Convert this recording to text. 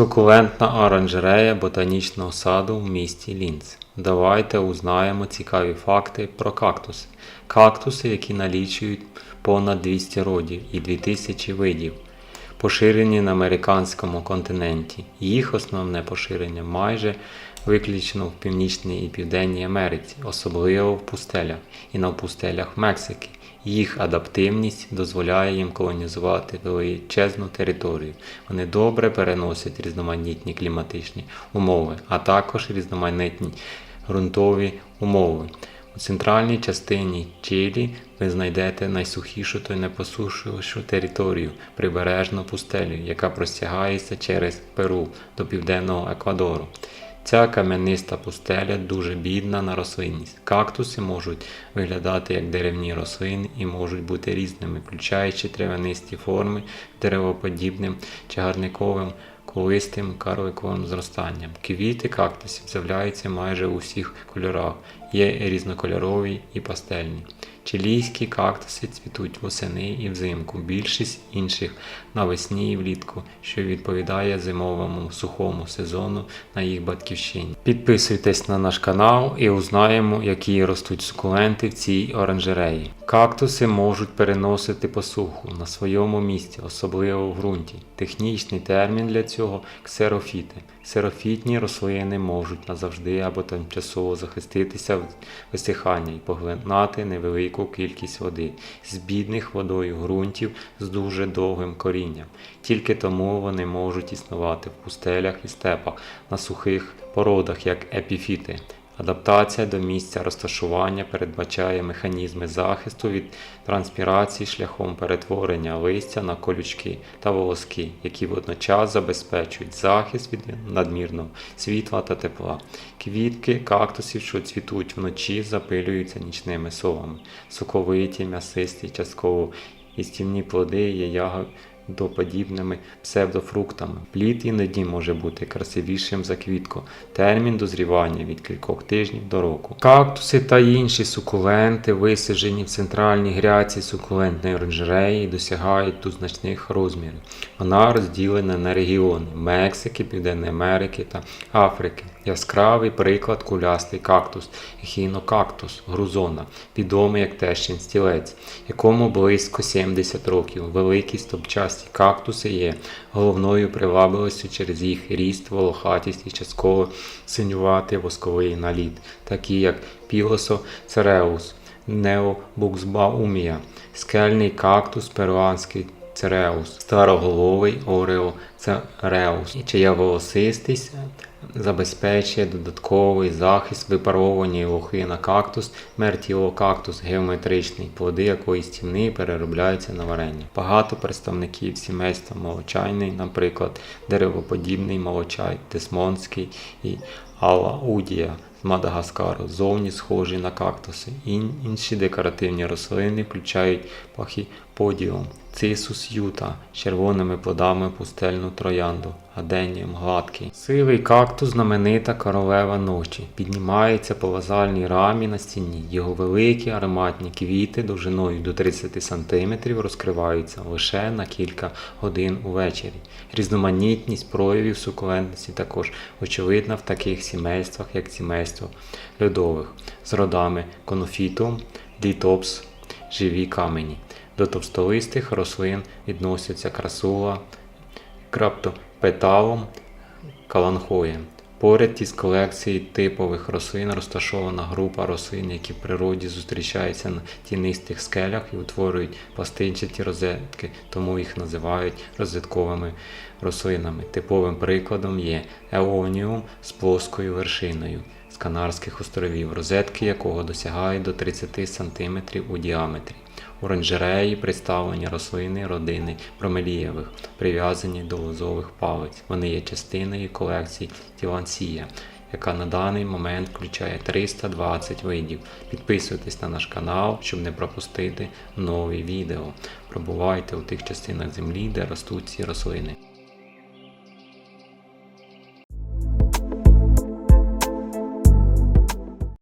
Сукулентна оранжерея ботанічного саду в місті Лінц. Давайте узнаємо цікаві факти про кактуси. Кактуси, які налічують понад 200 родів і 2000 видів, поширені на американському континенті. Їх основне поширення майже виключно в Північній і Південній Америці, особливо в пустелях і на пустелях Мексики. Їх адаптивність дозволяє їм колонізувати величезну територію. Вони добре переносять різноманітні кліматичні умови, а також різноманітні ґрунтові умови. У центральній частині Чилі ви знайдете найсухішу та найпосушішу територію прибережну пустелю, яка простягається через Перу до південного Еквадору. Ця кам'яниста пустеля дуже бідна на рослинність. Кактуси можуть виглядати як деревні рослини і можуть бути різними, включаючи травянисті форми деревоподібним чагарниковим, колистим карликовим зростанням. Квіти кактусів з'являються майже у всіх кольорах, є різнокольорові і пастельні. Чилійські кактуси цвітуть восени і взимку, більшість інших навесні і влітку, що відповідає зимовому сухому сезону на їх батьківщині. Підписуйтесь на наш канал і узнаємо, які ростуть сукуленти в цій оранжереї. Кактуси можуть переносити посуху на своєму місці, особливо в ґрунті. Технічний термін для цього ксерофіти. Ксерофітні рослини можуть назавжди або тимчасово захиститися висихання і поглинати невелику кількість води з бідних водою ґрунтів з дуже довгим корінням. Тільки тому вони можуть існувати в пустелях і степах на сухих породах, як епіфіти. Адаптація до місця розташування передбачає механізми захисту від транспірації шляхом перетворення листя на колючки та волоски, які водночас забезпечують захист від надмірного світла та тепла. Квітки кактусів, що цвітуть вночі, запилюються нічними совами. Соковиті, м'ясисті, частково істівні плоди є ягодоподібними псевдофруктами. Плід іноді може бути красивішим за квітку. Термін дозрівання від кількох тижнів до року. Кактуси та інші сукуленти, висаджені в центральній гряці сукулентної оранжереї, досягають тут значних розмірів. Вона розділена на регіони Мексики, Південної Америки та Африки. Яскравий приклад кулястий кактус, ехінокактус грузона, відомий як тещин стілець, якому близько 70 років. Великі стопчасті кактуси є головною привабливістю через їх ріст, волохатість і частково синюватий восковий наліт, такі як пілосо цереус, необуксбаумія, скельний кактус, перуанський цереус, староголовий орео цереус, чия волосистість забезпечує додатковий захист випаровування лохи на кактус, мертілокактус геометричний, плоди якої стіни переробляються на варення. Багато представників сімейства молочайний, наприклад, деревоподібний молочай, десмонський і алаудія з Мадагаскару, зовні схожі на кактуси. Ін- інші декоративні рослини включають пахіподіум, цисус юта з червоними плодами пустельну троянду, аденіум гладкий. Сивий кактус знаменита королева ночі. Піднімається по вазальній рамі на стіні. Його великі ароматні квіти довжиною до 30 см розкриваються лише на кілька годин увечері. Різноманітність проявів сукулентності також очевидна в таких сімействах, як сімейство льодових з родами конофітум, літопс, живі камені. До товстолистих рослин відносяться красула, краптопеталом, каланхоєм. Поряд із колекцією типових рослин розташована група рослин, які в природі зустрічаються на тінистих скелях і утворюють пластинчаті розетки, тому їх називають розетковими рослинами. Типовим прикладом є еоніум з плоскою вершиною з Канарських островів, розетки якого досягають до 30 см у діаметрі. Оранжереї представлені рослини родини бромелієвих, прив'язані до лозових палець. Вони є частиною колекції Тілансія, яка на даний момент включає 320 видів. Підписуйтесь на наш канал, щоб не пропустити нові відео. Пробувайте у тих частинах землі, де ростуть ці рослини.